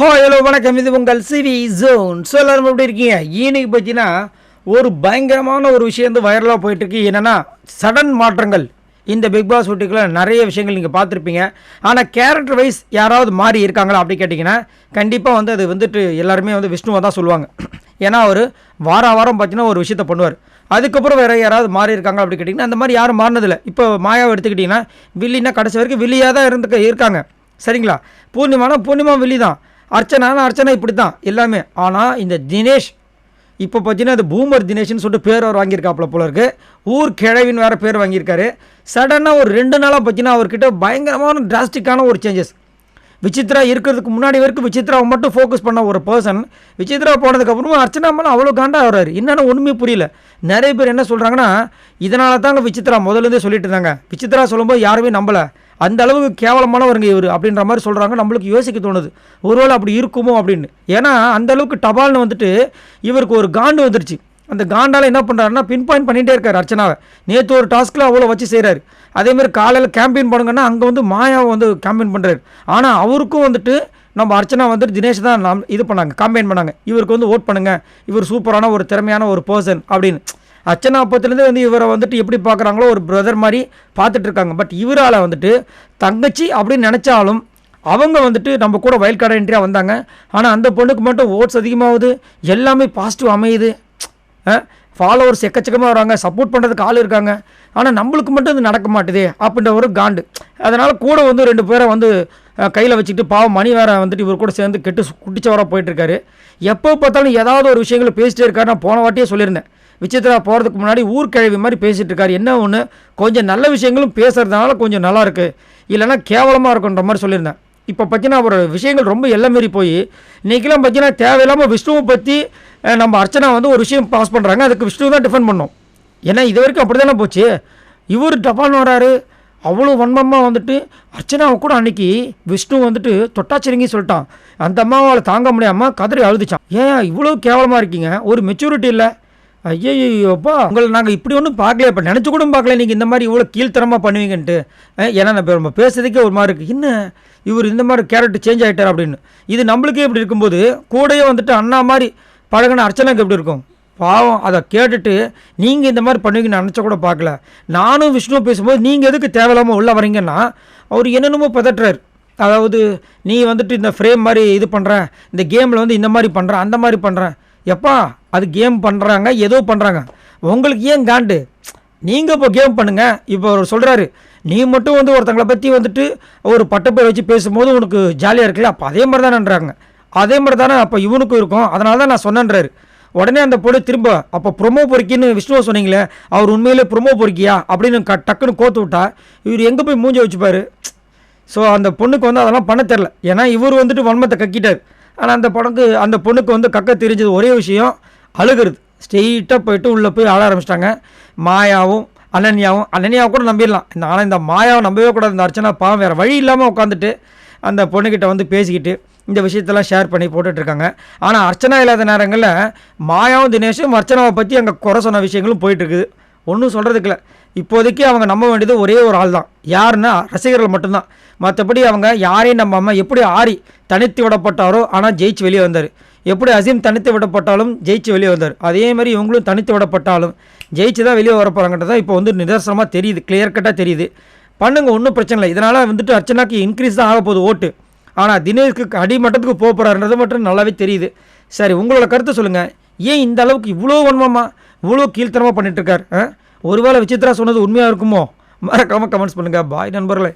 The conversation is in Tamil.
ஹோ ஹலோ வணக்கம். இது உங்கள் சிவி ஜோன். ஸோ எல்லோரும் எப்படி இருக்கீங்க? இன்னைக்கு பார்த்தீங்கன்னா ஒரு பயங்கரமான ஒரு விஷயம் வந்து வைரலாக போயிட்டுருக்கு. என்னென்னா சடன் மாற்றங்கள். இந்த பிக் பாஸ் வீட்டுக்குள்ள நிறைய விஷயங்கள் நீங்கள் பார்த்துருப்பீங்க. ஆனால் கேரக்டர் வைஸ் யாராவது மாறி இருக்காங்களா அப்படி கேட்டிங்கன்னா கண்டிப்பாக வந்து அது வந்துட்டு எல்லாருமே வந்து விஷ்ணுவை தான் சொல்லுவாங்க. ஏன்னா அவர் வார வாரம் பார்த்தீங்கன்னா ஒரு விஷயத்த பண்ணுவார். அதுக்கப்புறம் வேறு யாராவது மாறி இருக்காங்க அப்படி கேட்டிங்கன்னா அந்த மாதிரி யாரும் மாறினதில்லை. இப்போ மாயாவை எடுத்துக்கிட்டிங்கன்னா வில்லின்னா கடைசி வரைக்கும் வில்லியாக தான் இருந்து இருக்காங்க. சரிங்களா? பூர்ணிமானா பூர்ணிமா வில்லி தான். அர்ச்சனானா அர்ச்சனா இப்படி தான் எல்லாமே. ஆனால் இந்த தினேஷ் இப்போ பார்த்தீங்கன்னா அது பூமர் தினேஷ்னு சொல்லிட்டு பேர் அவர் வாங்கியிருக்காப்புல போல இருக்கு. ஊர் கிழவின்னு வேறு பேர் வாங்கியிருக்காரு. சடனாக ஒரு ரெண்டு நாளாக பார்த்தீங்கன்னா அவர்கிட்ட பயங்கரமான டிராஸ்டிக்கான ஒரு சேஞ்சஸ் விசித்ரா இருக்கிறதுக்கு முன்னாடி வரைக்கும் விசித்ராவை மட்டும் ஃபோக்கஸ் பண்ண ஒரு பர்சன் விசித்ரா போனதுக்கப்புறமா அர்ச்சனா மேலே அவ்வளோ காண்டாக வர்றாரு. என்னென்னு ஒன்றுமே புரியல. நிறைய பேர் என்ன சொல்கிறாங்கன்னா இதனால தாங்க விசித்ரா முதலேருந்தே சொல்லிட்டு இருந்தாங்க. விசித்ரா சொல்லும்போது யாருமே நம்பலை. அந்த அளவுக்கு கேவலமானவருங்க இவர் அப்படின்ற மாதிரி சொல்கிறாங்க நம்மளுக்கு யோசிக்க தோணுது. ஒருவேளை அப்படி இருக்குமோ அப்படின்னு. ஏன்னா அந்த அளவுக்கு டபால்னு வந்துட்டு இவருக்கு ஒரு காண்டு வந்துருச்சு. அந்த காண்டால் என்ன பண்ணுறாருன்னா பின் பாயிண்ட் பண்ணிகிட்டே இருக்கார் அர்ச்சனாவை. நேற்று ஒரு டாஸ்க்கில் அவ்வளோ வச்சு செய்கிறாரு அதேமாதிரி காலையில் கேம்பெயின் பண்ணுங்கன்னா அங்கே வந்து மாயாவை வந்து கேம்பெயின் பண்ணுறாரு ஆனால் அவருக்கும் வந்துட்டு நம்ம அர்ச்சனா வந்துட்டு தினேஷ் தான் நாம் இது பண்ணாங்க காம்பெயின் பண்ணாங்க. இவருக்கு வந்து ஓட் பண்ணுங்கள் இவர் சூப்பரான ஒரு திறமையான ஒரு பர்சன் அப்படின்னு. அர்ச்சனா அப்பத்துலேருந்து வந்து இவரை வந்துட்டு எப்படி பார்க்குறாங்களோ ஒரு பிரதர் மாதிரி பார்த்துட்டு இருக்காங்க. பட் இவரால் வந்துட்டு தங்கச்சி அப்படின்னு நினச்சாலும் அவங்க வந்துட்டு நம்ம கூட வயல் கடை என்ட்ரியாக வந்தாங்க. ஆனால் அந்த பொண்ணுக்கு மட்டும் ஓட்ஸ் அதிகமாகுது. எல்லாமே பாசிட்டிவ் அமையுது. ஃபாலோவர்ஸ் எக்கச்சக்கமாக வராங்க. சப்போர்ட் பண்ணுறதுக்கு ஆள் இருக்காங்க. ஆனால் நம்மளுக்கு மட்டும் இது நடக்க மாட்டுதே அப்படின்ற ஒரு காண்டு. அதனால் கூட வந்து ரெண்டு பேரை வந்து கையில் வச்சுக்கிட்டு பாவம் மணி வேற வந்துட்டு இவர் கூட சேர்ந்து கெட்டு குட்டிச்சவராக போயிட்டுருக்காரு. எப்போ பார்த்தாலும் ஏதாவது ஒரு விஷயங்களை பேசிட்டே இருக்காரு நான் போன வாட்டியே சொல்லியிருந்தேன். விசித்ரா போகிறதுக்கு முன்னாடி ஊர்க்கிழவி மாதிரி பேசிகிட்டு இருக்காரு என்ன ஒன்று கொஞ்சம் நல்ல விஷயங்களும் பேசுகிறதுனால கொஞ்சம் நல்லாயிருக்கு இல்லைன்னா கேவலமாக இருக்குன்ற மாதிரி சொல்லியிருந்தேன். இப்போ பார்த்தீங்கன்னா ஒரு விஷயங்கள் ரொம்ப எல்லாம் மாரி போய் இன்றைக்கெல்லாம் பார்த்தீங்கன்னா தேவையில்லாமல் விஷ்ணுவை பற்றி நம்ம அர்ச்சனா வந்து ஒரு விஷயம் பாஸ் பண்ணுறாங்க அதுக்கு விஷ்ணு தான் டிஃபெண்ட் பண்ணோம் ஏன்னா இது வரைக்கும் அப்படி தானே போச்சு. இவர் டபால் வராரு. அவ்வளோ வன்மமாக வந்துட்டு அர்ச்சனாவை கூட அன்னைக்கு விஷ்ணு வந்துட்டு தொட்டாச்சிருங்கி சொல்லிட்டான். அந்த அம்மாவால் தாங்க முடியாமல் கதறி அழுதுச்சான். ஏன் இவ்வளோ கேவலமாக இருக்கீங்க? ஒரு மெச்சூரிட்டி இல்லை. ஐயோப்பா உங்களை நாங்கள் இப்படி ஒன்றும் பார்க்கல இப்போ நினச்சி கூட பார்க்கல. நீங்கள் இந்த மாதிரி இவ்வளோ கீழ்த்தரமாக பண்ணுவீங்கன்ட்டு. ஏன்னா நம்ம நம்ம பேசுறதுக்கே ஒரு மாதிரி இருக்குது என்ன இவர் இந்த மாதிரி கேரக்டர் சேஞ்ச் ஆகிட்டார் அப்படின்னு. இது நம்மளுக்கே இப்படி இருக்கும்போது கூடயே வந்துட்டு அண்ணா மாதிரி பழகின அர்ச்சனாக்கு எப்படி இருக்கும்? பாவம் அதை கேட்டுட்டு நீங்கள் இந்த மாதிரி பண்ணுவீங்கன்னு நினச்ச கூட பார்க்கல. நானும் விஷ்ணு பேசும்போது நீங்கள் எதுக்கு தேவையில்லாமல் உள்ளே வரீங்கன்னா அவர் என்னென்னமோ பதட்டுறாரு. அதாவது நீ வந்துட்டு இந்த ஃப்ரேம் மாதிரி இது பண்ணுற இந்த கேமில் வந்து இந்த மாதிரி பண்ணுற அந்த மாதிரி பண்ணுறேன் எப்பா அது கேம் பண்ணுறாங்க ஏதோ பண்ணுறாங்க உங்களுக்கு ஏன் காண்டு? நீங்கள் இப்போ கேம் பண்ணுங்கள் இப்போ அவர் சொல்கிறாரு நீ மட்டும் வந்து ஒருத்தங்களை பற்றி வந்துட்டு ஒரு பட்டப்பேர் வச்சு பேசும்போது உனக்கு ஜாலியாக இருக்குல்ல? அப்போ அதே மாதிரி தானேன்றாங்க அதே மாதிரி தானே அப்போ இவனுக்கும் இருக்கும். அதனால தான் நான் சொன்னேன்றாரு. உடனே அந்த பொண்ணு திரும்ப அப்போ ப்ரொமோ பொறுக்கின்னு விஷ்ணுவை சொன்னீங்களே அவர் உண்மையிலே ப்ரொமோ பொறுக்கியா? அப்படின்னு க டக்குன்னு கோத்து விட்டா இவர் எங்கே போய் மூஞ்ச வச்சுப்பார் ஸோ அந்த பொண்ணுக்கு வந்து அதெல்லாம் பண்ண தெரில ஏன்னா இவர் வந்துட்டு வன்மத்தை கக்கிட்டார். ஆனால் அந்த படக்கு அந்த பொண்ணுக்கு வந்து கக்க தெரிஞ்சது ஒரே விஷயம் அழுகிறது. ஸ்ட்ரெயிட்டாக போயிட்டு உள்ளே போய் ஆள ஆரம்பிச்சிட்டாங்க. மாயாவும் அனன்யாவும் அனன்யாவை கூட நம்பிடலாம். இந்த ஆனால் இந்த மாயாவை நம்பவே கூடாது. இந்த அர்ச்சனா பாவம் வேறு வழி இல்லாமல் உட்காந்துட்டு அந்த பொண்ணுக்கிட்ட வந்து பேசிக்கிட்டு இந்த விஷயத்தெல்லாம் ஷேர் பண்ணி போட்டுட்ருக்காங்க ஆனால் அர்ச்சனா இல்லாத நேரங்களில் மாயாவும் தினேஷும் அர்ச்சனாவை பற்றி அங்கே குறை சொன்ன விஷயங்களும் போயிட்டு இருக்குது. ஒன்றும் சொல்கிறதுக்கு இல்லை. இப்போதைக்கு அவங்க நம்ப வேண்டியது ஒரே ஒரு ஆள் தான். யாருன்னா ரசிகர்கள் மட்டும்தான். மற்றபடி அவங்க யாரையும் நம்பாமல் எப்படி ஆரி தனித்து விடப்பட்டாரோ ஆனால் ஜெயிச்சு வெளியே வந்தார். எப்படி அசீம் தனித்து விடப்பட்டாலும் ஜெயிச்சு வெளியே வந்தார். அதே மாதிரி இவங்களும் தனித்து விடப்பட்டாலும் ஜெயிச்சு தான் வெளியே வரப்போகிறாங்கன்றது தான் இப்போ வந்து நிதர்சனமாக தெரியுது கிளியர் கட்டாக தெரியுது. பண்ணுங்க ஒன்றும் பிரச்சனை இல்லை. இதனால் வந்துட்டு அர்ச்சனாக்கு இன்க்ரீஸ் தான் ஆக போகுது ஓட்டு. ஆனால் தினேஷ்க்கு அடிமட்டத்துக்கு போக போகிறாருன்றது மட்டும் நல்லாவே தெரியுது. சரி உங்களோட கருத்தை சொல்லுங்கள் ஏன் இந்த அளவுக்கு இவ்வளோ வன்மமாக இவ்வளோ கீழ்த்தரமாக பண்ணிட்டு ஒருவேளை விசித்ரா சொன்னது உண்மையாக இருக்குமோ? மறக்காமல் கமெண்ட்ஸ் பண்ணுங்கள் பாய் நண்பர்களே.